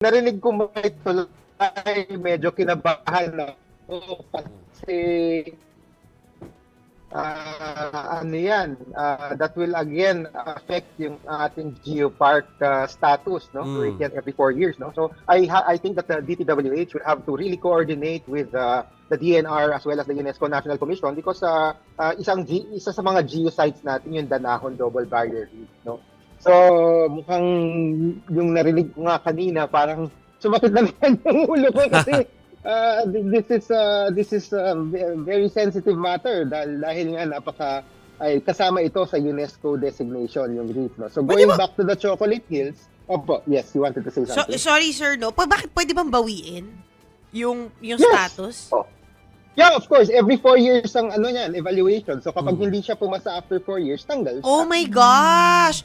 narinig ko may tulay, medyo kinabahan na ako kasi ah, ano yan, ah, that will again affect yung ating geopark ah, status, no? Mm. again, every four years, no? So, I ha- I think that the DPWH will have to really coordinate with uh, the DNR as well as the UNESCO National Commission because uh, uh, isang isa sa mga geosites natin yung Danahon Double Barrier Reef, no? So, mukhang yung narinig ko nga kanina, parang sumakit na naman yung ulo ko kasi uh, this is uh, this is a very sensitive matter dahil dahil nga napaka ay kasama ito sa UNESCO designation yung reef no. So going ba- back to the Chocolate Hills, opo, yes, you wanted to say So, something. sorry sir, no? Pa, bakit pwede bang bawiin yung yung Yes. status? Oh. yeah, of course, every four years ang ano yan, evaluation. So kapag Mm. hindi siya pumasa after four years, tanggal. Oh my gosh!